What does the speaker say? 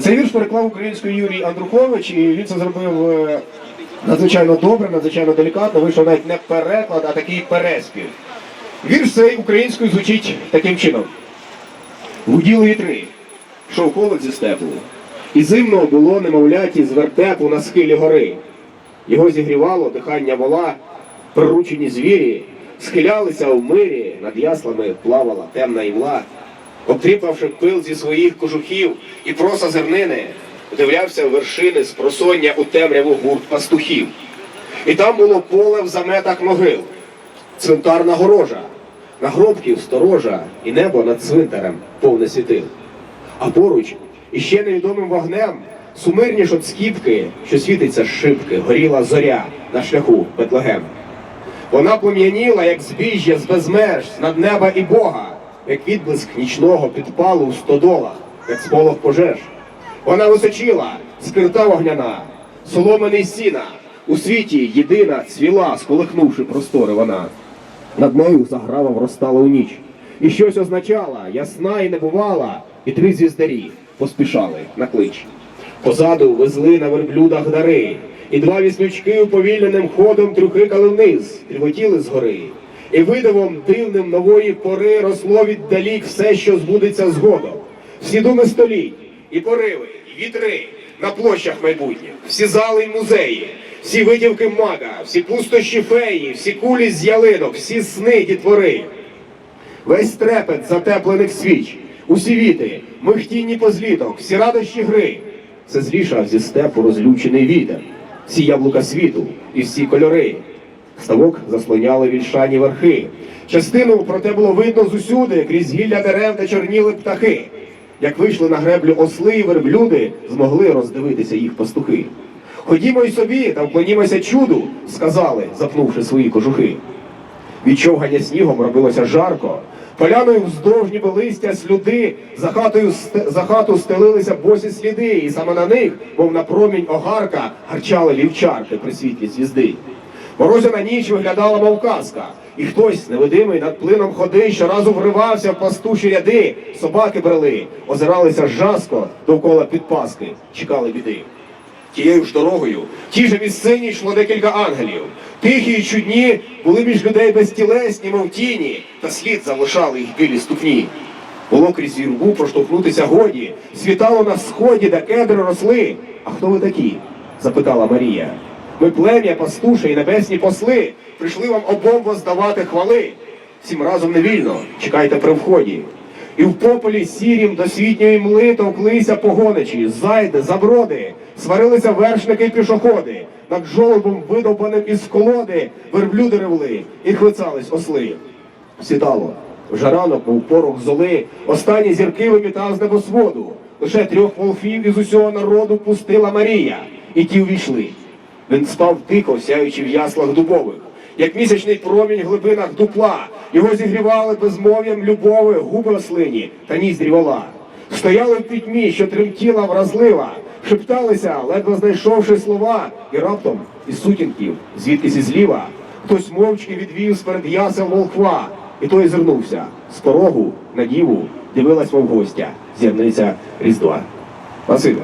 Цей вірш переклав українською Юрій Андрухович, і він це зробив е, надзвичайно добре, надзвичайно делікатно. Вийшов навіть не переклад, а такий переспів. Вірш цей українською звучить таким чином: Гуділи вітри, шов холод зі степу, і зимно було немовляті з вертепу на схилі гори. Його зігрівало дихання вола, приручені звірі, схилялися в мирі, над яслами плавала темна імла. Обтріпавши пил зі своїх кожухів і проса зернини, вдивлявся в вершини з просоння у темряву гурт пастухів. І там було поле в заметах могил, цвинтарна горожа, нагробків сторожа, і небо над цвинтарем повне світил. А поруч, іще невідомим вогнем, сумирніш от скіпки, що світиться з шибки, горіла зоря на шляху Бетлегем. Вона плом'яніла, як збіжжя з безмеж, над неба і Бога, як відблиск нічного підпалу в стодолах, як сполох пожеж. Вона височила, скирта вогняна, соломений сіна, у світі єдина цвіла, сколихнувши простори вона. Над нею заграва вростала у ніч. І щось означала, ясна і небувала, і три звіздарі поспішали на клич. Позаду везли на верблюдах дари, і два віслючки уповільненим ходом трюхикали вниз, трівотіли згори. І видивом дивним нової пори росло віддалік все, що збудеться згодом. Всі думи століть, і пориви, і вітри на площах майбутніх, всі зали й музеї, всі видівки мага, всі пустощі феї, всі кулі з ялинок, всі сни дітвори. Весь трепет затеплених свіч, усі віти, михтінні позліток, всі радощі гри. Це зрішав зі степу розлючений вітер, всі яблука світу і всі кольори. Ставок заслоняли вільшані верхи. Частину, проте було видно зусюди, крізь гілля дерев, де чорніли птахи. Як вийшли на греблю осли і верблюди, змогли роздивитися їх пастухи. Ходімо й собі та вклонімося чуду, сказали, запнувши свої кожухи. Від човгання снігом робилося жарко. Поляною вздовж ніби листя слюди, за хатою за хату стелилися босі сліди, і саме на них, мов на промінь огарка, гарчали вівчарки при світлі звізди. Морозяна ніч виглядала, мов казка, і хтось, невидимий над плином ходи, щоразу вривався в пастуші ряди, собаки брели, озиралися жаско довкола підпаски, чекали біди. Тією ж дорогою, ті ж місцині йшло декілька ангелів. Тихі й чудні були між людей безтілесні, мов тіні, та слід залишали їх білі ступні. Було крізь юрбу проштовхнутися годі, світало на сході, де кедри росли. А хто ви такі? запитала Марія. Ми плем'я, пастуше і небесні посли, прийшли вам обом воздавати хвали. Всім разом не вільно, чекайте при вході. І в пополі сірім до світньої мли товклися погоничі, зайди, заброди, сварилися вершники й пішоходи, над жолобом видовбаним із колоди верблюди ревли і хвицались осли. Сідало, вже ранок, мов порох золи, останні зірки вимітав з небосводу. Лише трьох волхвів із усього народу пустила Марія, і ті увійшли. Він спав тихо, сяючи в яслах дубових, як місячний промінь в глибинах дупла. Його зігрівали безмов'ям любови, губи ослині та ніздрі вола. Стояли в пітьмі, що тремтіла вразлива, шепталися, ледве знайшовши слова, і раптом із сутінків, звідкись із ліва, хтось мовчки відвів сперед ясел волхва, і той зирнувся. З порогу на діву дивилась мов гостя, зірниця Різдва. Василь.